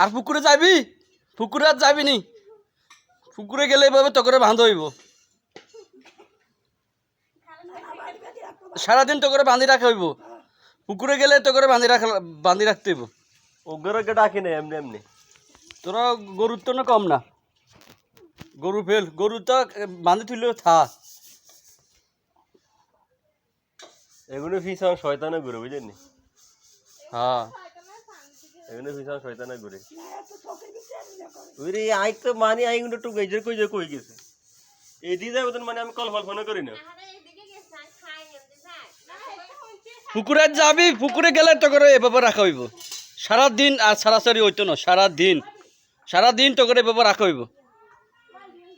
আর পুকুরে যাবি? পুকুরে আর যাবি নি? পুকুরে গেলে এভাবে তো করে বাঁধ হইব। সারাদিন তো করে বাঁধি রাখা হইব। পুকুরে গেলে তো করে বাঁধি রাখা বাঁধি রাখতে হইব। ওগুলোকে ডাকি না এমনি এমনি। তোরা গরুর তো না কম না? গরু ফেল গরু তো বাঁধি তুললেও থা। এগুলো ফিসাম শয়তানে ঘুরে বুঝলেন হ্যাঁ। এগুলো ফিসাম শয়তানে ঘুরে ওরে আই তো মানে আই গুলো টুক গেজের কই যে কই গেছে। এই যাবে মানে আমি কল ফল ফোন করি না। পুকুরে যাবি পুকুরে গেলে তো করে এভাবে রাখা হইব। সারাদিন আর সারাসারি হইতো না সারাদিন। সারাদিন তো করে এভাবে রাখা হইব।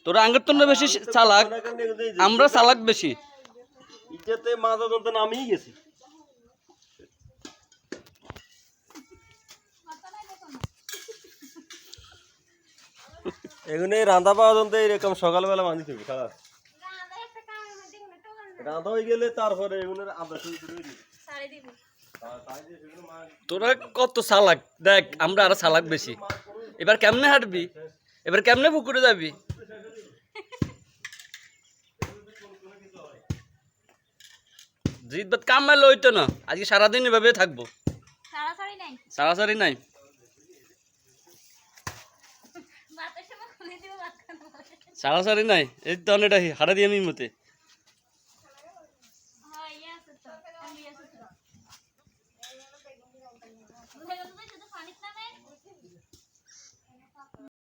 তোরা আঙ্গের তো বেশি চালাক আমরা চালাক বেশি। ইজ্জতে মাজা যন্ত্র নামিয়ে গেছি। এগুলো রাঁধা পাওয়া যন্ত্র এরকম সকালবেলা বাঁধি থাকবে খারাপ রাঁধা হয়ে গেলে তারপরে এগুলোর আদা শুরু করে দিবি। তোরা কত চালাক দেখ আমরা আর চালাক বেশি। এবার কেমনে হাঁটবি? এবার কেমনে পুকুরে যাবি? জিত বাদ কাম মারলে হইতো না। আজকে সারাদিন এভাবে থাকব। সারাসারি নাই। সারা সারি নাই এই তো অনেকটা হারা দিয়ে আমি মতে